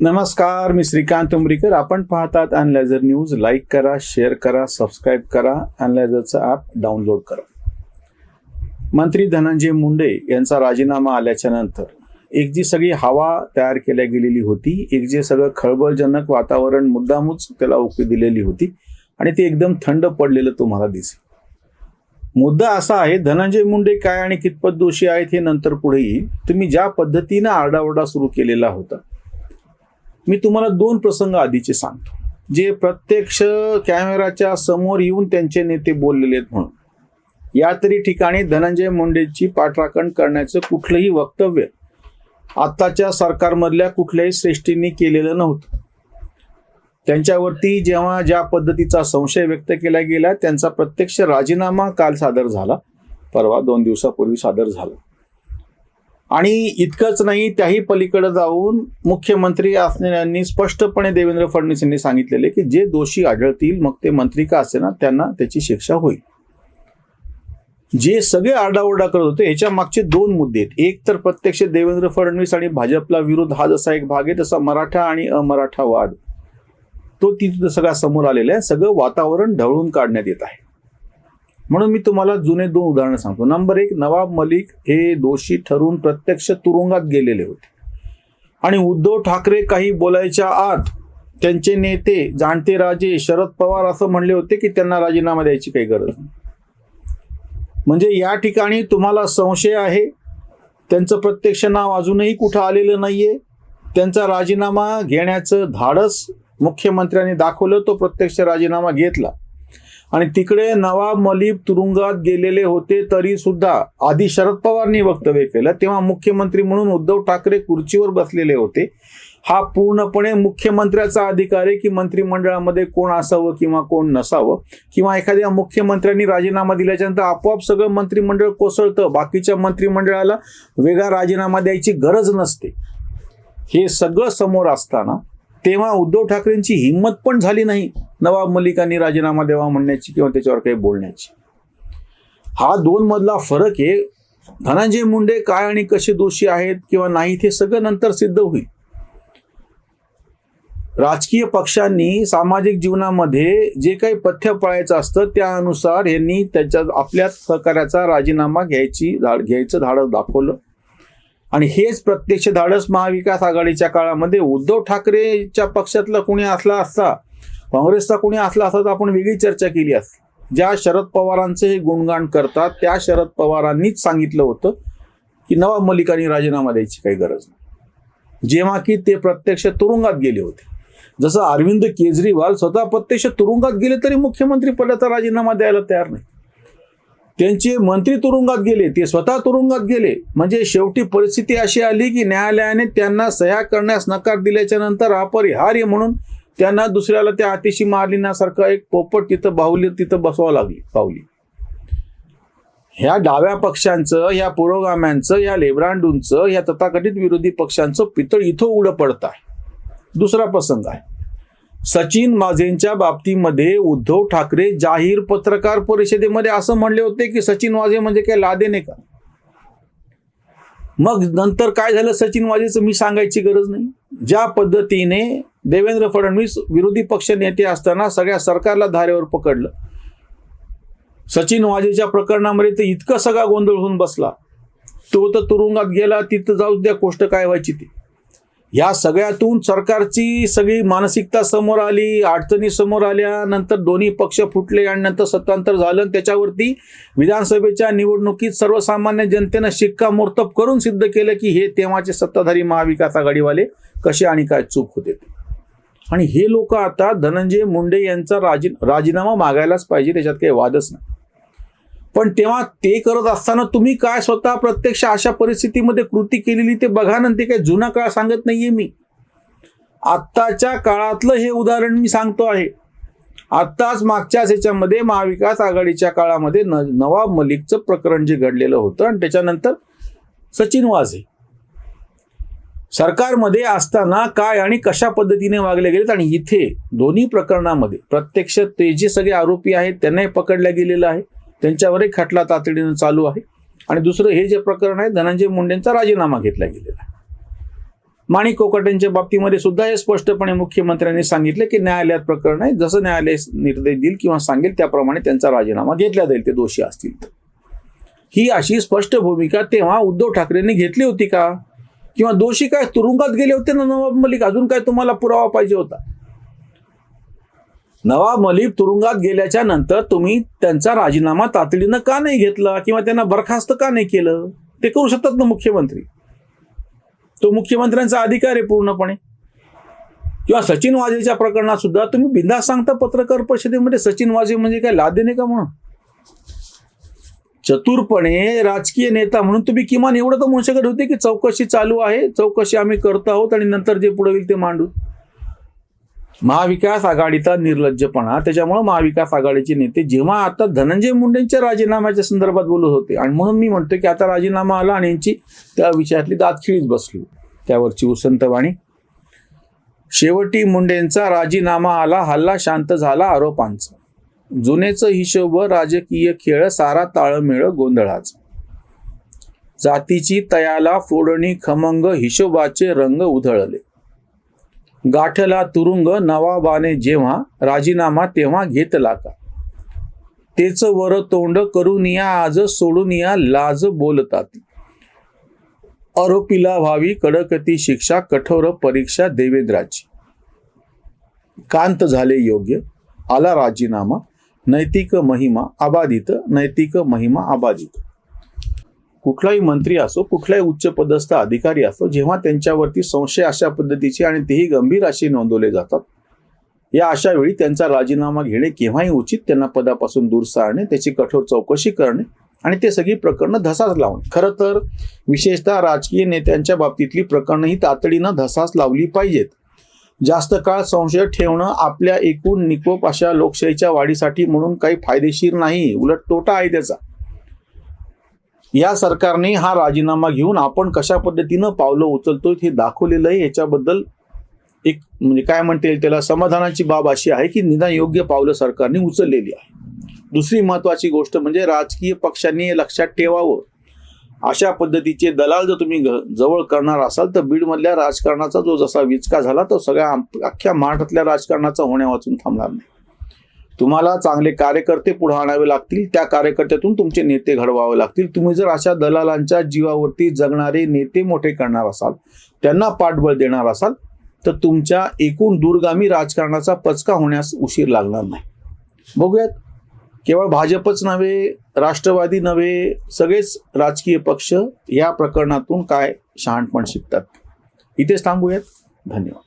नमस्कार मी श्रीकांत उमरीकर. आपण पाहतात अनलायझर न्यूज लाईक करा शेअर करा सबस्क्राईब करा. अनलायझरचं ॲप डाउनलोड करा. मंत्री धनंजय मुंडे यांचा राजीनामा आल्याच्यानंतर एक जी सगळी हवा तयार केल्या गेलेली होती एक जे सगळं खळबळजनक वातावरण मुद्दामूच त्याला उकळी दिलेली होती आणि ते एकदम थंड पडलेलं तुम्हाला दिसेल. मुद्दा असा आहे धनंजय मुंडे काय आणि कितपत दोषी आहेत हे नंतर पुढे येईल तुम्ही ज्या पद्धतीनं आरडाओरडा सुरू केलेला होता मी तुम्हाला दोन प्रसंग आधीचे सांगतो. जे प्रत्यक्ष कॅमेराच्या समोर येऊन त्यांचे नेते बोललेले आहेत म्हणून. या तरी ठिकाणी धनंजय मुंडेची पाठराखण करण्याचं कुठलंही वक्तव्य आत्ताच्या सरकारमधल्या कुठल्याही श्रेष्ठींनी केलेलं नव्हतं. त्यांच्यावरती जेव्हा ज्या पद्धतीचा संशय व्यक्त केला गेला त्यांचा प्रत्यक्ष राजीनामा काल सादर झाला. परवा दोन दिवसापूर्वी सादर झाला. आणि इतकंच नाही त्याही पलीकडे जाऊन मुख्यमंत्री असणाऱ्यांनी स्पष्टपणे देवेंद्र फडणवीस यांनी सांगितलेले की जे दोषी आढळतील मग ते मंत्री का असे ना त्यांना त्याची शिक्षा होईल. जे सगळे आरडाओरडा करत होते ह्याच्या मागचे दोन मुद्दे आहेत. एक तर प्रत्यक्ष देवेंद्र फडणवीस आणि भाजपला विरोध हा जसा एक भाग आहे तसा मराठा आणि अमराठा वाद तो तिथं सगळा समोर आलेला आहे. सगळं वातावरण ढवळून काढण्यात येत आहे. म्हणून मी तुम्हाला जुने दोन उदाहरणं सांगतो. नंबर एक नवाब मलिक हे दोषी ठरून प्रत्यक्ष तुरुंगात गेलेले होते. आणि उद्धव ठाकरे काही बोलायच्या आत त्यांचे नेते जाणते राजे शरद पवार असं म्हणले होते की त्यांना राजीनामा द्यायची काही गरज नाही. म्हणजे या ठिकाणी तुम्हाला संशय आहे? त्यांचं प्रत्यक्ष नाव अजूनही कुठं आलेलं नाहीये? त्यांचा राजीनामा घेण्याचं धाडस मुख्यमंत्र्यांनी दाखवलं तो प्रत्यक्ष राजीनामा घेतला. आणि तिकडे नवाब मलिक तुरुंगात गेलेले होते तरी सुद्धा आधी शरद पवारनी वक्तव्य केलं. तेव्हा मुख्यमंत्री म्हणून उद्धव ठाकरे खुर्चीवर बसलेले होते. हा पूर्णपणे मुख्यमंत्र्याचा अधिकार आहे की मंत्रिमंडळामध्ये कोण असावं किंवा कोण नसावं किंवा एखाद्या मुख्यमंत्र्यांनी राजीनामा दिल्याच्यानंतर आपोआप सगळं मंत्रिमंडळ कोसळतं बाकीच्या मंत्रिमंडळाला वेगळा राजीनामा द्यायची गरज नसते. हे सगळं समोर असताना तेव्हा उद्धव ठाकरेंची हिंमत पण झाली नाही. नवाब मलिकांनी राजीनामा द्यावा म्हणण्याची किंवा त्याच्यावर काही बोलण्याची. हा दोन मधला फरक आहे. धनंजय मुंडे काय आणि कसे दोषी आहेत किंवा नाहीत हे सगळं नंतर सिद्ध होईल. राजकीय पक्षांनी सामाजिक जीवनामध्ये जे काही पथ्य पाळायचं असतं त्यानुसार यांनी त्याच्या आपल्या सहकार्याचा राजीनामा घ्यायची धाड घ्यायचं धाडस दाखवलं. आणि हेच प्रत्यक्ष धाडस महाविकास आघाडीच्या काळामध्ये उद्धव ठाकरेच्या पक्षातला कुणी असला असता काँग्रेसचा कोणी असला असता तर आपण वेगळी चर्चा केली असती. ज्या शरद पवारांचे हे गुणगान करतात त्या शरद पवारांनीच सांगितलं होतं की नवाब मलिकांनी राजीनामा द्यायची काही गरज नाही. जेव्हा की ते प्रत्यक्ष तुरुंगात गेले होते. जसं अरविंद केजरीवाल स्वतः प्रत्यक्ष तुरुंगात गेले तरी मुख्यमंत्री पदाचा राजीनामा द्यायला तयार नाही. त्यांचे मंत्री तुरुंगात गेले ते स्वतः तुरुंगात गेले. म्हणजे शेवटी परिस्थिती अशी आली की न्यायालयाने त्यांना सह्या करण्यास नकार दिल्याच्या नंतर अपरिहार्य म्हणून त्यांना दुसऱ्याला त्या अतिशी मारलिनासारखं एक पोपट तिथं बाहुली तिथं बसवावं लागली पावली ह्या डाव्या पक्षांचं ह्या पुरोगाम्यांचं ह्या लेब्रांडूंचं ह्या तथाकथित विरोधी पक्षांचं पितळ इथं उडं पडत आहे. दुसरा प्रसंग आहे. सचिन वाझेंच्या बाबतीमध्ये उद्धव ठाकरे जाहीर पत्रकार परिषदेमध्ये असं म्हणले होते की सचिन वाझे म्हणजे काय नाही का? मग नंतर काय झालं सचिन वाझेचं? मी सांगायची गरज नाही. ज्या पद्धतीने देवेंद्र फडणवीस विरोधी पक्ष नेते असताना सगळ्या सरकारला धारेवर पकडलं. सचिन वाजेच्या प्रकरणामध्ये तर इतका सगळा गोंधळ होऊन बसला. तो तर तुरुंगात गेला तिथं जाऊ द्या गोष्ट काय व्हायची ती. या सगळ्यातून सरकारची सगळी मानसिकता समोर आली अडचणी समोर आल्या नंतर दोन्ही पक्ष फुटले आणि नंतर सत्तांतर झालं त्याच्यावरती विधानसभेच्या निवडणुकीत सर्वसामान्य जनतेनं शिक्कामोर्तब करून सिद्ध केलं की हे तेव्हाचे सत्ताधारी महाविकास आघाडीवाले कसे आणि काय चूक होते ते. आणि हे लोक आता धनंजय मुंडे यांचा राजी राजीनामा मागायलाच पाहिजे त्याच्यात काही वादच नाही. पण तेव्हा ते करत असताना तुम्ही काय स्वतः प्रत्यक्ष अशा परिस्थितीमध्ये कृती केलेली ते बघा ना ते काही जुना काळ सांगत नाहीये मी. आत्ताच्या काळातलं हे उदाहरण मी सांगतो आहे. आत्ताच मागच्याच ह्याच्यामध्ये महाविकास आघाडीच्या काळामध्ये न नवाब मलिकचं प्रकरण जे घडलेलं होतं आणि त्याच्यानंतर सचिन वाझे. सरकारमध्ये असताना काय आणि कशा पद्धतीने वागले गेलेत आणि इथे दोन्ही प्रकरणामध्ये प्रत्यक्ष ते जे सगळे आरोपी आहेत त्यांनाही पकडल्या गेलेलं आहे. त्यांच्यावरही खटला तातडीनं चालू आहे. आणि दुसरं हे जे प्रकरण आहे धनंजय मुंडेंचा राजीनामा घेतला गेलेला आहे. माणिक कोकाटेंच्या बाबतीमध्ये सुद्धा हे स्पष्टपणे मुख्यमंत्र्यांनी सांगितले की न्यायालयात प्रकरण आहे. जसं न्यायालय निर्देश देईल किंवा सांगेल त्याप्रमाणे त्यांचा राजीनामा घेतला जाईल. ते दोषी असतील ही अशी स्पष्ट भूमिका तेव्हा उद्धव ठाकरेंनी घेतली होती का? किंवा दोषी काय तुरुंगात गेले होते ना नवाब मलिक अजून काय तुम्हाला पुरावा पाहिजे होता? नवाब मलिक तुरुंगात गेल्याच्यानंतर तुम्ही त्यांचा राजीनामा तातडीनं का नाही घेतला किंवा त्यांना बरखास्त का नाही केलं? ते करू शकतात ना मुख्यमंत्री? तो मुख्यमंत्र्यांचा अधिकार आहे पूर्णपणे. किंवा सचिन वाजेच्या प्रकरणात सुद्धा तुम्ही बिंदा सांगता पत्रकार परिषदेमध्ये सचिन वाजे म्हणजे काय लादेने का म्हणून? चतुरपणे राजकीय नेता म्हणून तुम्ही किमान एवढं तर म्हणू शकत होते की चौकशी चालू आहे चौकशी आम्ही करत आहोत आणि नंतर जे पुढे होईल ते मांडू. महाविकास आघाडीचा निर्लज्जपणा त्याच्यामुळे महाविकास आघाडीचे नेते जेव्हा आता धनंजय मुंडेंच्या राजीनाम्याच्या संदर्भात बोलत होते आणि म्हणून मी म्हणतो की आता राजीनामा आला आणि यांची त्या विषयातली दातखिळीच बसली. त्यावरची उसंतवाणी शेवटी मुंडेंचा राजीनामा आला हल्ला शांत झाला आरोपांचा. जुनेच हिशोब राजकीय खेळ सारा ताळमेळ गोंधळाच. जातीची तयाला फोडणी खमंग हिशोबाचे रंग उधळले. गाठला तुरुंग नवाबाने जेव्हा राजीनामा तेव्हा घेतला का? तेच वर तोंड करून या आज सोडून या लाज बोलतात. आरोपीला व्हावी कडकती शिक्षा कठोर परीक्षा देवेंद्राची. कांत झाले योग्य आला राजीनामा. नैतिक महिमा अबाधित नैतिक महिमा अबाधित. कुठलाही मंत्री असो कुठलाही उच्चपदस्थ अधिकारी असो जेव्हा त्यांच्यावरती संशय अशा पद्धतीचे आणि तेही गंभीर असे नोंदवले जातात या अशा वेळी त्यांचा राजीनामा घेणे केव्हाही उचित त्यांना पदापासून दूर सारणे त्याची कठोर चौकशी करणे आणि ते सगळी प्रकरणं धसास लावणे. खरं तर विशेषतः राजकीय नेत्यांच्या बाबतीतली प्रकरणं ही तातडीनं धसास लावली पाहिजेत. जास्त काळ संशय ठेवणं आपल्या एकूण निकोप अशा लोकशाहीच्या वाढीसाठी म्हणून काही फायदेशीर नाही. उलट तोटा आहे त्याचा. या सरकारने हा राजीनामा घेऊन आपण कशा पद्धतीनं पावलं उचलतोय हे दाखवलेलं आहे. याच्याबद्दल एक म्हणजे काय म्हणता येईल त्याला? समाधानाची बाब अशी आहे की निदान योग्य पावलं सरकारने उचललेली आहे. दुसरी महत्वाची गोष्ट म्हणजे राजकीय पक्षांनी हे लक्षात ठेवावं. अशा पद्धतीचे दलाल जर तुम्ही घ- जवळ करणार असाल तर बीडमधल्या राजकारणाचा जो जसा विचका झाला तो सगळ्या अख्ख्या महाराष्ट्रातल्या राजकारणाचा होण्या वाचून थांबणार नाही. तुम्हाला चांगले कार्यकर्ते पुढे आणावे लागतील त्या कार्यकर्त्यातून तुमचे नेते घडवावे लागतील. तुम्ही जर अशा दलालांच्या जीवावरती जगणारे नेते मोठे करणार असाल त्यांना पाठबळ देणार असाल तर तुमच्या एकूण दूरगामी राजकारणाचा पचका होण्यास उशीर लागणार नाही. बघूयात. केवळ भाजपच नव्हे राष्ट्रवादी नव्हे सगळेच राजकीय पक्ष या प्रकरणातून काय शहाणपण शिकतात. इथेच थांबूयात. धन्यवाद.